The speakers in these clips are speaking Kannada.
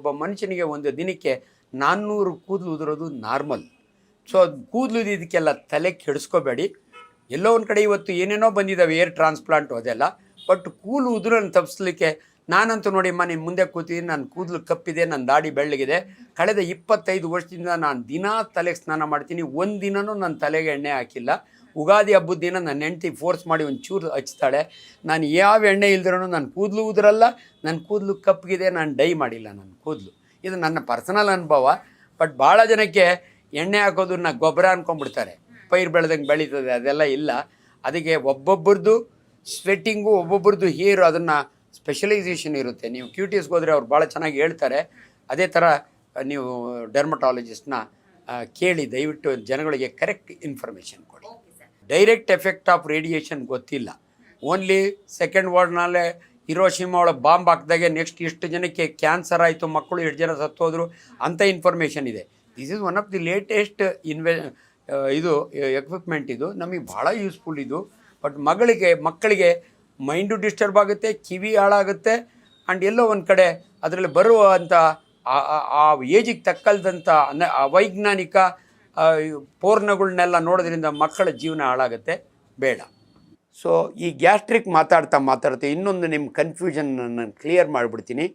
ಒಬ್ಬ ಮನುಷ್ಯನಿಗೆ ಒಂದು ದಿನಕ್ಕೆ ನಾನ್ನೂರು ಕೂದಲು ಉದುರೋದು ನಾರ್ಮಲ್. ಸೊ ಕೂದಲು ಇದಕ್ಕೆಲ್ಲ ತಲೆ ಕೆಡಿಸ್ಕೋಬೇಡಿ. ಎಲ್ಲೋ ಒಂದು ಕಡೆ ಇವತ್ತು ಏನೇನೋ ಬಂದಿದ್ದಾವೆ ಏರ್ ಟ್ರಾನ್ಸ್ಪ್ಲಾಂಟು ಅದೆಲ್ಲ. ಬಟ್ ಕೂದಲು ಉದುರನ್ನು ತಪ್ಪಿಸ್ಲಿಕ್ಕೆ ನಾನಂತೂ ನೋಡಿ ಮನೆ ಮುಂದೆ ಕೂತಿದ್ದೀನಿ ನನ್ನ ಕೂದಲು ಕಪ್ಪಿದೆ ನನ್ನ ದಾಡಿ ಬೆಳ್ಳಗಿದೆ. ಕಳೆದ ಇಪ್ಪತ್ತೈದು ವರ್ಷದಿಂದ ನಾನು ದಿನಾ ತಲೆಗೆ ಸ್ನಾನ ಮಾಡ್ತೀನಿ. ಒಂದು ದಿನವೂ ನನ್ನ ತಲೆಗೆ ಎಣ್ಣೆ ಹಾಕಿಲ್ಲ. ಉಗಾದಿ ಹಬ್ಬದ ದಿನ ನನ್ನ ಹೆಂಡ್ತಿ ಫೋರ್ಸ್ ಮಾಡಿ ಒಂದು ಚೂರು ಹಚ್ತಾಳೆ. ನಾನು ಯಾವ ಎಣ್ಣೆ ಇಲ್ದ್ರೂ ನನ್ನ ಕೂದಲು ಉದುರಲ್ಲ ನನ್ನ ಕೂದಲು ಕಪ್ಪಗಿದೆ ನಾನು ಡೈ ಮಾಡಿಲ್ಲ ನನ್ನ ಕೂದಲು. ಇದು ನನ್ನ ಪರ್ಸನಲ್ ಅನುಭವ. ಬಟ್ ಭಾಳ ಜನಕ್ಕೆ ಎಣ್ಣೆ ಹಾಕೋದನ್ನ ಗೊಬ್ಬರ ಅನ್ಕೊಂಡ್ಬಿಡ್ತಾರೆ. ಪೈರು ಬೆಳೆದಂಗೆ ಬೆಳೀತದೆ, ಅದೆಲ್ಲ ಇಲ್ಲ. ಅದಕ್ಕೆ ಒಬ್ಬೊಬ್ಬರದ್ದು ಸ್ವೆಟ್ಟಿಂಗು ಒಬ್ಬೊಬ್ರದ್ದು ಹೇರು ಅದನ್ನು ಸ್ಪೆಷಲೈಸೇಷನ್ ಇರುತ್ತೆ. ನೀವು ಕ್ಯೂಟಿಸ್ಗೆ ಹೋದರೆ ಅವ್ರು ಭಾಳ ಚೆನ್ನಾಗಿ ಹೇಳ್ತಾರೆ. ಅದೇ ಥರ ನೀವು ಡೆರ್ಮಟಾಲಜಿಸ್ಟ್ನ ಕೇಳಿ, ದಯವಿಟ್ಟು ಜನಗಳಿಗೆ ಕರೆಕ್ಟ್ ಇನ್ಫಾರ್ಮೇಷನ್ ಕೊಡಿ. ಡೈರೆಕ್ಟ್ ಎಫೆಕ್ಟ್ ಆಫ್ ರೇಡಿಯೇಷನ್ ಗೊತ್ತಿಲ್ಲ. ಓನ್ಲಿ ಸೆಕೆಂಡ್ ವರ್ಡ್ನಲ್ಲೇ ಹಿರೋಶಿಮಾ ಒಳಗೆ ಬಾಂಬ್ ಹಾಕಿದಾಗೆ ನೆಕ್ಸ್ಟ್ ಇಷ್ಟು ಜನಕ್ಕೆ ಕ್ಯಾನ್ಸರ್ ಆಯಿತು, ಮಕ್ಕಳು ಎಷ್ಟು ಜನ ಸತ್ತೋದ್ರು ಅಂಥ ಇನ್ಫಾರ್ಮೇಷನ್ ಇದೆ. This is one of the latest ಇನ್ವೆ ಇದು ಎಕ್ವಿಪ್ಮೆಂಟ್ ಇದು. ನಮಗೆ ಭಾಳ ಯೂಸ್ಫುಲ್ ಇದು. ಬಟ್ ಮಗಳಿಗೆ, ಮಕ್ಕಳಿಗೆ ಮೈಂಡು ಡಿಸ್ಟರ್ಬ್ ಆಗುತ್ತೆ, ಕಿವಿ ಹಾಳಾಗುತ್ತೆ ಆ್ಯಂಡ್ ಎಲ್ಲೋ ಒಂದು ಕಡೆ ಅದರಲ್ಲಿ ಬರುವಂಥ ಆ- ಏಜಿಗೆ ತಕ್ಕಲ್ದಂಥ ಅವೈಜ್ಞಾನಿಕ ಪೋರ್ನಗಳನ್ನೆಲ್ಲ ನೋಡೋದ್ರಿಂದ ಮಕ್ಕಳ ಜೀವನ ಹಾಳಾಗುತ್ತೆ. ಬೇಡ. ಸೊ ಈ ಗ್ಯಾಸ್ಟ್ರಿಕ್ ಮಾತಾಡ್ತಾ ಮಾತಾಡ್ತಾ ಇನ್ನೊಂದು ನಿಮ್ಮ ಕನ್ಫ್ಯೂಷನ್ ನಾನು ಕ್ಲಿಯರ್ ಮಾಡಿಬಿಡ್ತೀನಿ.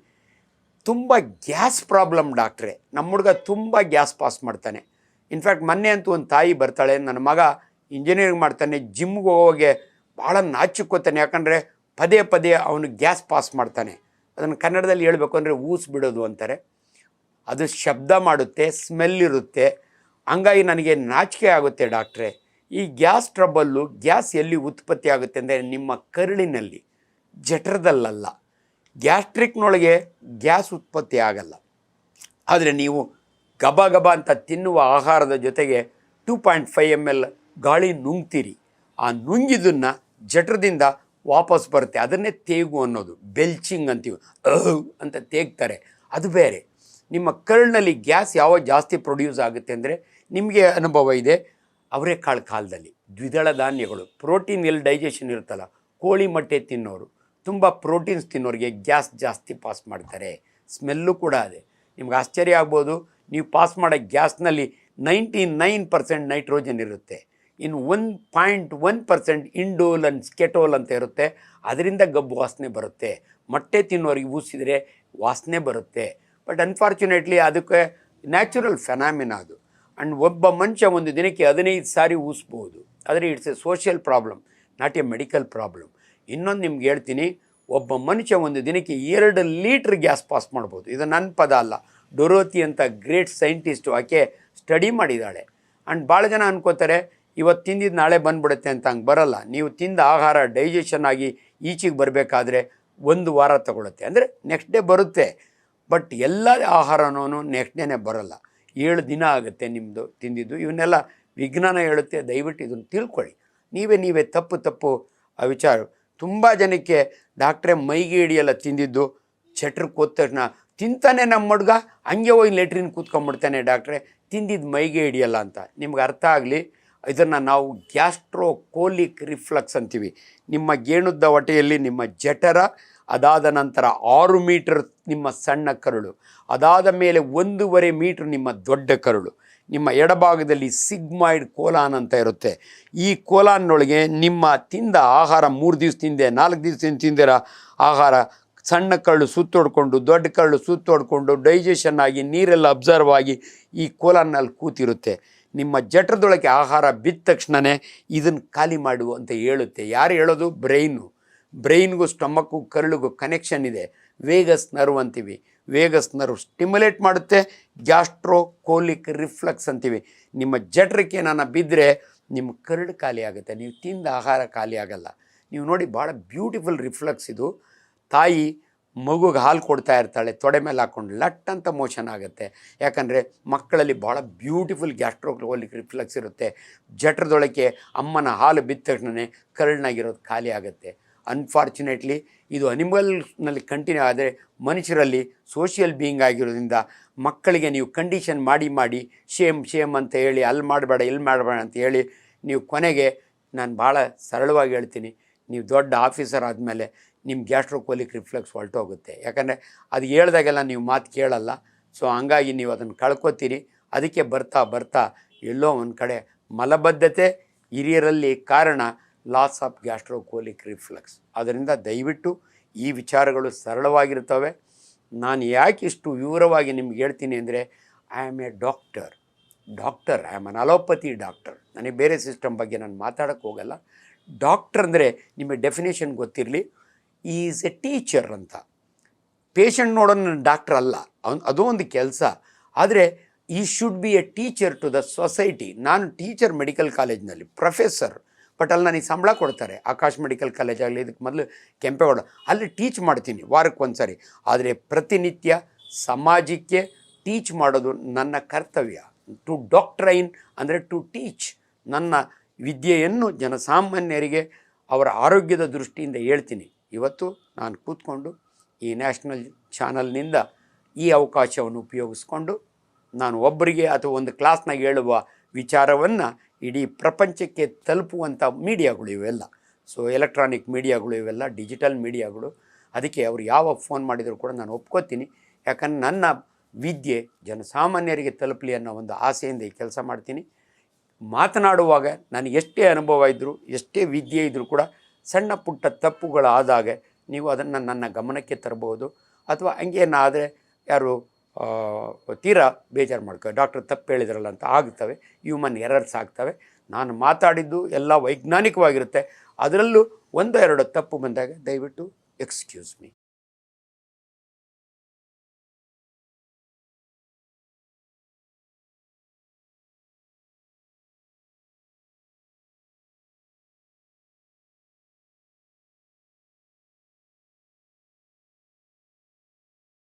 ತುಂಬ ಗ್ಯಾಸ್ ಪ್ರಾಬ್ಲಮ್ ಡಾಕ್ಟ್ರೆ. ನಮ್ಮ ಹುಡುಗ ತುಂಬ ಗ್ಯಾಸ್ ಪಾಸ್ ಮಾಡ್ತಾನೆ. ಇನ್ಫ್ಯಾಕ್ಟ್ ಮೊನ್ನೆ ಅಂತೂ ಒಂದು ತಾಯಿ ಬರ್ತಾಳೆ. ನನ್ನ ಮಗ ಇಂಜಿನಿಯರಿಂಗ್ ಮಾಡ್ತಾನೆ ಜಿಮ್ಗೆ ಹೋಗೋಗೆ ಭಾಳ ನಾಚಿಕೋತಾನೆ ಯಾಕಂದರೆ ಪದೇ ಪದೇ ಅವನು ಗ್ಯಾಸ್ ಪಾಸ್ ಮಾಡ್ತಾನೆ. ಅದನ್ನು ಕನ್ನಡದಲ್ಲಿ ಹೇಳಬೇಕು ಅಂದರೆ ಊಸ್ ಬಿಡೋದು ಅಂತಾರೆ. ಅದು ಶಬ್ದ ಮಾಡುತ್ತೆ ಸ್ಮೆಲ್ ಇರುತ್ತೆ. ಹಂಗಾಗಿ ನನಗೆ ನಾಚಿಕೆ ಆಗುತ್ತೆ ಡಾಕ್ಟ್ರೆ. ಈ ಗ್ಯಾಸ್ ಟ್ರಬಲ್ಲು ಗ್ಯಾಸ್ ಎಲ್ಲಿ ಉತ್ಪತ್ತಿ ಆಗುತ್ತೆ ಅಂದರೆ ನಿಮ್ಮ ಕರುಳಿನಲ್ಲಿ, ಜಠರದಲ್ಲಲ್ಲ. ಗ್ಯಾಸ್ಟ್ರಿಕ್ನೊಳಗೆ ಗ್ಯಾಸ್ ಉತ್ಪತ್ತಿ ಆಗಲ್ಲ. ಆದರೆ ನೀವು ಗಬ ಗಬ ಅಂತ ತಿನ್ನುವ ಆಹಾರದ ಜೊತೆಗೆ two point five M L ಗಾಳಿ ನುಂಗ್ತೀರಿ. ಆ ನುಂಗಿದನ್ನು ಜಠರದಿಂದ ವಾಪಸ್ ಬರುತ್ತೆ. ಅದನ್ನೇ ತೇಗು ಅನ್ನೋದು. ಬೆಲ್ಚಿಂಗ್ ಅಂತೀವಿ. ಅಹ್ ಅಂತ ತೇಗ್ತಾರೆ. ಅದು ಬೇರೆ. ನಿಮ್ಮ ಕರ್ಳಿನಲ್ಲಿ ಗ್ಯಾಸ್ ಯಾವಾಗ ಜಾಸ್ತಿ ಪ್ರೊಡ್ಯೂಸ್ ಆಗುತ್ತೆ ಅಂದರೆ ನಿಮಗೆ ಅನುಭವ ಇದೆ. ಅವರೆಕಾಳು ಕಾಲದಲ್ಲಿ. ದ್ವಿದಳ ಧಾನ್ಯಗಳು, ಪ್ರೋಟೀನ್ ಎಲ್ಲಿ ಡೈಜೆಷನ್ ಇರುತ್ತಲ್ಲ, ಕೋಳಿ ಮೊಟ್ಟೆ ತಿನ್ನೋರು, ತುಂಬ ಪ್ರೋಟೀನ್ಸ್ ತಿನ್ನೋರಿಗೆ ಗ್ಯಾಸ್ ಜಾಸ್ತಿ ಪಾಸ್ ಮಾಡ್ತಾರೆ. ಸ್ಮೆಲ್ಲು ಕೂಡ ಅದೇ. ನಿಮ್ಗೆ ಆಶ್ಚರ್ಯ ಆಗ್ಬೋದು, ನೀವು ಪಾಸ್ ಮಾಡೋ ಗ್ಯಾಸ್ನಲ್ಲಿ ನೈಂಟಿ ನೈನ್ ಪರ್ಸೆಂಟ್ ನೈಟ್ರೋಜನ್ ಇರುತ್ತೆ. ಇನ್ನು one point one percent indole and skatole ಅಂತ ಇರುತ್ತೆ. ಅದರಿಂದ ಗಬ್ಬು ವಾಸನೆ ಬರುತ್ತೆ. ಮೊಟ್ಟೆ ತಿನ್ನೋರಿಗೆ ಊಸಿದರೆ ವಾಸನೆ ಬರುತ್ತೆ. ಬಟ್ ಅನ್ಫಾರ್ಚುನೇಟ್ಲಿ ಅದಕ್ಕೆ ನ್ಯಾಚುರಲ್ ಫೆನಾಮಿನ ಅದು. ಆ್ಯಂಡ್ ಒಬ್ಬ ಮನುಷ್ಯ ಒಂದು ದಿನಕ್ಕೆ ಹದಿನೈದು ಸಾರಿ ಊಸ್ಬೋದು. ಆದರೆ it's a social problem not a medical problem ಇನ್ನೊಂದು ನಿಮ್ಗೆ ಹೇಳ್ತೀನಿ, ಒಬ್ಬ ಮನುಷ್ಯ ಒಂದು ದಿನಕ್ಕೆ ಎರಡು ಲೀಟ್ರ್ ಗ್ಯಾಸ್ ಪಾಸ್ ಮಾಡ್ಬೋದು. ಇದು ನನ್ನ ಪದ ಅಲ್ಲ. ಡೊರೋತಿ ಅಂತ ಗ್ರೇಟ್ ಸೈಂಟಿಸ್ಟು ಆಕೆ ಸ್ಟಡಿ ಮಾಡಿದ್ದಾಳೆ ಆ್ಯಂಡ್ ಭಾಳ ಜನ ಅನ್ಕೋತಾರೆ ಇವತ್ತು ತಿಂದಿದ್ದು ನಾಳೆ ಬಂದ್ಬಿಡುತ್ತೆ ಅಂತ ಹಂಗೆ ಬರಲ್ಲ. ನೀವು ತಿಂದ ಆಹಾರ ಡೈಜೆಷನ್ ಆಗಿ ಈಚೆಗೆ ಬರಬೇಕಾದ್ರೆ ಒಂದು ವಾರ ತಗೊಳುತ್ತೆ. ಅಂದರೆ ನೆಕ್ಸ್ಟ್ ಡೇ ಬರುತ್ತೆ. ಬಟ್ ಎಲ್ಲ ಆಹಾರನೂ ನೆಕ್ಸ್ಟ್ ಡೇನೇ ಬರಲ್ಲ. ಏಳು ದಿನ ಆಗುತ್ತೆ ನಿಮ್ಮದು ತಿಂದಿದ್ದು. ಇವನ್ನೆಲ್ಲ ವಿಜ್ಞಾನ ಹೇಳುತ್ತೆ, ದಯವಿಟ್ಟು ಇದನ್ನು ತಿಳ್ಕೊಳ್ಳಿ. ನೀವೇ ನೀವೇ ತಪ್ಪು ತಪ್ಪು ಆ ವಿಚಾರ ತುಂಬ ಜನಕ್ಕೆ ಡಾಕ್ಟ್ರೇ ಮೈಗೆ ಹಿಡಿಯಲ್ಲ ತಿಂದಿದ್ದು. ಚಟ್ರಕ್ಕೆ ಹೋದ ತಕ್ಷಣ ತಿಂತಾನೆ ನಮ್ಮ ಹುಡುಗ, ಹಂಗೆ ಹೋಗಿ ಲೆಟ್ರಿನ್ ಕೂತ್ಕೊಂಡ್ಬಿಡ್ತಾನೆ ಡಾಕ್ಟ್ರೆ. ತಿಂದಿದ್ದು ಮೈಗೆ ಹಿಡಿಯಲ್ಲ ಅಂತ. ನಿಮ್ಗೆ ಅರ್ಥ ಆಗಲಿ? ಇದನ್ನು ನಾವು ಗ್ಯಾಸ್ಟ್ರೋಕೋಲಿಕ್ ರಿಫ್ಲಕ್ಸ್ ಅಂತೀವಿ. ನಿಮ್ಮ ಗೇಣುದ್ದ ಹೊಟ್ಟೆಯಲ್ಲಿ ನಿಮ್ಮ ಜಠರ ಅದಾದ ನಂತರ ಆರು ಮೀಟರ್ ನಿಮ್ಮ ಸಣ್ಣ ಕರುಳು, ಅದಾದ ಮೇಲೆ ಒಂದೂವರೆ ಮೀಟ್ರ್ ನಿಮ್ಮ ದೊಡ್ಡ ಕರುಳು. ನಿಮ್ಮ ಎಡಭಾಗದಲ್ಲಿ ಸಿಗ್ಮಾಯ್ಡ್ ಕೋಲಾನ್ ಅಂತ ಇರುತ್ತೆ. ಈ ಕೋಲಾನ್ನೊಳಗೆ ನಿಮ್ಮ ತಿಂದ ಆಹಾರ ಮೂರು ದಿವಸ ತಿಂದೆ, ನಾಲ್ಕು ದಿವಸ ತಿಂದಿರೋ ಆಹಾರ, ಸಣ್ಣ ಕರಳು ಸುತ್ತೋಡ್ಕೊಂಡು, ದೊಡ್ಡ ಕರಳು ಸುತ್ತೋಡ್ಕೊಂಡು ಡೈಜೆಷನ್ ಆಗಿ, ನೀರೆಲ್ಲ ಅಬ್ಸರ್ವ್ ಆಗಿ ಈ ಕೋಲಾನ್ನಲ್ಲಿ ಕೂತಿರುತ್ತೆ. ನಿಮ್ಮ ಜಠರದೊಳಗೆ ಆಹಾರ ಬಿದ್ದ ತಕ್ಷಣವೇ ಇದನ್ನು ಖಾಲಿ ಮಾಡು ಅಂತ ಹೇಳುತ್ತೆ. ಯಾರು ಹೇಳೋದು? ಬ್ರೈನು ಬ್ರೈನ್ಗೂ ಸ್ಟಮಕ್ಕು ಕರುಳಿಗೂ ಕನೆಕ್ಷನ್ ಇದೆ. ವೇಗಸ್ ನರ್ವ್ ಅಂತೀವಿ. ವೇಗಸ್ ನರ್ವ್ ಸ್ಟಿಮ್ಯುಲೇಟ್ ಮಾಡುತ್ತೆ. ಗ್ಯಾಸ್ಟ್ರೋ ಕೋಲಿಕ್ ರಿಫ್ಲೆಕ್ಸ್ ಅಂತೀವಿ. ನಿಮ್ಮ ಜಠರಕ್ಕೆ ನಾನು ಬಿದ್ದರೆ ನಿಮ್ಮ ಕರುಳು ಖಾಲಿ ಆಗುತ್ತೆ. ನೀವು ತಿಂದ ಆಹಾರ ಖಾಲಿ ನೀವು ನೋಡಿ ಭಾಳ ಬ್ಯೂಟಿಫುಲ್ ರಿಫ್ಲೆಕ್ಸ್ ಇದು. ತಾಯಿ ಮಗುಗೆ ಹಾಲು ಕೊಡ್ತಾ ಇರ್ತಾಳೆ, ತೊಡೆ ಮೇಲೆ ಹಾಕ್ಕೊಂಡು ಲಟ್ ಅಂತ ಮೋಷನ್ ಆಗುತ್ತೆ. ಯಾಕಂದರೆ ಮಕ್ಕಳಲ್ಲಿ ಭಾಳ ಬ್ಯೂಟಿಫುಲ್ ಗ್ಯಾಸ್ಟ್ರೋಕೋಲಿಕ್ ರಿಫ್ಲೆಕ್ಸ್ ಇರುತ್ತೆ. ಜಠರದೊಳಕ್ಕೆ ಅಮ್ಮನ ಹಾಲು ಬಿದ್ದ ತಕ್ಷಣ ಕರಳಿನಾಗಿರೋದು ಖಾಲಿ ಅನ್ಫಾರ್ಚುನೇಟ್ಲಿ ಇದು ಅನಿಮಲ್ಸ್ನಲ್ಲಿ ಕಂಟಿನ್ಯೂ ಆದರೆ ಮನುಷ್ಯರಲ್ಲಿ ಸೋಷಿಯಲ್ ಬೀಯಿಂಗ್ ಆಗಿರೋದ್ರಿಂದ ಮಕ್ಕಳಿಗೆ ನೀವು ಕಂಡೀಷನ್ ಮಾಡಿ ಮಾಡಿ ಶೇಮ್ ಶೇಮ್ ಅಂತ ಹೇಳಿ ಅಲ್ಲಿ ಮಾಡಬೇಡ ಇಲ್ಲಿ ಮಾಡಬೇಡ ಅಂತ ಹೇಳಿ ನೀವು ಕೊನೆಗೆ ನಾನು ಭಾಳ ಸರಳವಾಗಿ ಹೇಳ್ತೀನಿ, ನೀವು ದೊಡ್ಡ ಆಫೀಸರ್ ಆದಮೇಲೆ ನಿಮ್ಮ ಗ್ಯಾಸ್ಟ್ರೋಕೋಲಿಕ್ ರಿಫ್ಲೆಕ್ಸ್ ಹೊರಟೋಗುತ್ತೆ. ಯಾಕಂದರೆ ಅದು ಹೇಳ್ದಾಗೆಲ್ಲ ನೀವು ಮಾತು ಕೇಳಲ್ಲ. ಸೊ ಹಂಗಾಗಿ ನೀವು ಅದನ್ನು ಕಳ್ಕೊತೀರಿ ಅದಕ್ಕೆ ಬರ್ತಾ ಬರ್ತಾ ಎಲ್ಲೋ ಒಂದು ಕಡೆ ಮಲಬದ್ಧತೆ ಹಿರಿಯರಲ್ಲಿ ಕಾರಣ ಲಾಸ್ ಆಫ್ ಗ್ಯಾಸ್ಟ್ರೋಕೋಲಿಕ್ ರಿಫ್ಲೆಕ್ಸ್ ಅದರಿಂದ ದಯವಿಟ್ಟು ಈ ವಿಚಾರಗಳು ಸರಳವಾಗಿರ್ತವೆ ನಾನು ಯಾಕೆ ಇಷ್ಟು ವಿವರವಾಗಿ ನಿಮ್ಗೆ ಹೇಳ್ತೀನಿ ಅಂದರೆ I am a doctor doctor I am an allopathy doctor ನನಗೆ ಬೇರೆ ಸಿಸ್ಟಮ್ ಬಗ್ಗೆ ನಾನು ಮಾತಾಡೋಕ್ಕೆ ಹೋಗಲ್ಲ. ಡಾಕ್ಟರ್ ಅಂದರೆ ನಿಮಗೆ ಡೆಫಿನೇಷನ್ ಗೊತ್ತಿರಲಿ. ಈಸ್ ಎ ಟೀಚರ್ ಅಂತ. ಪೇಷಂಟ್ ನೋಡೋನು ನನ್ನ ಡಾಕ್ಟರ್ ಅಲ್ಲ. ಅವ್ನು ಅದು ಒಂದು ಕೆಲಸ. ಆದರೆ ಈ should be a teacher to the society ನಾನು ಟೀಚರ್ ಮೆಡಿಕಲ್ ಕಾಲೇಜ್ನಲ್ಲಿ ಪ್ರೊಫೆಸರ್ ಬಟ್ ಅಲ್ಲಿ ನನಗೆ ಸಂಬಳ ಕೊಡ್ತಾರೆ. ಆಕಾಶ್ ಮೆಡಿಕಲ್ ಕಾಲೇಜ್ ಆಗಲಿ ಇದಕ್ಕೆ ಮೊದಲು ಕೆಂಪೇಗೌಡ. ಅಲ್ಲಿ ಟೀಚ್ ಮಾಡ್ತೀನಿ, ವಾರಕ್ಕೆ ಒಂದು ಸಾರಿ ಆದರೆ ಪ್ರತಿನಿತ್ಯ ಸಮಾಜಕ್ಕೆ ಟೀಚ್ ಮಾಡೋದು ನನ್ನ ಕರ್ತವ್ಯ. ಟು ಡಾಕ್ಟ್ರೈನ್ ಅಂದರೆ ಟು ಟೀಚ್ ನನ್ನ ವಿದ್ಯೆಯನ್ನು ಜನಸಾಮಾನ್ಯರಿಗೆ ಅವರ ಆರೋಗ್ಯದ ದೃಷ್ಟಿಯಿಂದ ಹೇಳ್ತೀನಿ. ಇವತ್ತು ನಾನು ಕೂತ್ಕೊಂಡು ಈ ನ್ಯಾಷನಲ್ ಚಾನಲ್ನಿಂದ ಈ ಅವಕಾಶವನ್ನು ಉಪಯೋಗಿಸ್ಕೊಂಡು ನಾನು ಒಬ್ಬರಿಗೆ ಅಥವಾ ಒಂದು ಕ್ಲಾಸ್ನಾಗ ಹೇಳುವ ವಿಚಾರವನ್ನು ಇಡೀ ಪ್ರಪಂಚಕ್ಕೆ ತಲುಪುವಂಥ ಮೀಡಿಯಾಗಳು ಇವೆಲ್ಲ. ಸೊ ಎಲೆಕ್ಟ್ರಾನಿಕ್ ಮೀಡಿಯಾಗಳು ಇವೆಲ್ಲ ಡಿಜಿಟಲ್ ಮೀಡಿಯಾಗಳು. ಅದಕ್ಕೆ ಅವರು ಯಾವ ಫೋನ್ ಮಾಡಿದರೂ ಕೂಡ ನಾನು ಒಪ್ಕೋತೀನಿ. ಯಾಕಂದ್ರೆ ನನ್ನ ವಿದ್ಯೆ ಜನಸಾಮಾನ್ಯರಿಗೆ ತಲುಪಲಿ ಅನ್ನೋ ಒಂದು ಆಸೆಯಿಂದ ಈ ಕೆಲಸ ಮಾಡ್ತೀನಿ. ಮಾತನಾಡುವಾಗ ನನಗೆ ಎಷ್ಟೇ ಅನುಭವ ಇದ್ದರೂ ಎಷ್ಟೇ ವಿದ್ಯೆ ಇದ್ದರೂ ಕೂಡ ಸಣ್ಣ ಪುಟ್ಟ ತಪ್ಪುಗಳಾದಾಗ ನೀವು ಅದನ್ನು ನನ್ನ ಗಮನಕ್ಕೆ ತರಬಹುದು. ಅಥವಾ ಹಂಗೇನಾದರೆ ಯಾರು ತೀರಾ ಬೇಜಾರು ಮಾಡ್ಕೋ ಡಾಕ್ಟರ್ ತಪ್ಪು ಹೇಳಿದ್ರಲ್ಲ ಅಂತ ಆಗ್ತವೆ ಹ್ಯೂಮನ್ ಎರರ್ಸ್ ಆಗ್ತವೆ. ನಾನು ಮಾತಾಡಿದ್ದು ಎಲ್ಲ ವೈಜ್ಞಾನಿಕವಾಗಿರುತ್ತೆ. ಅದರಲ್ಲೂ ಒಂದು ಎರಡು ತಪ್ಪು ಬಂದಾಗ ದಯವಿಟ್ಟು ಎಕ್ಸ್ಕ್ಯೂಸ್ ಮೀ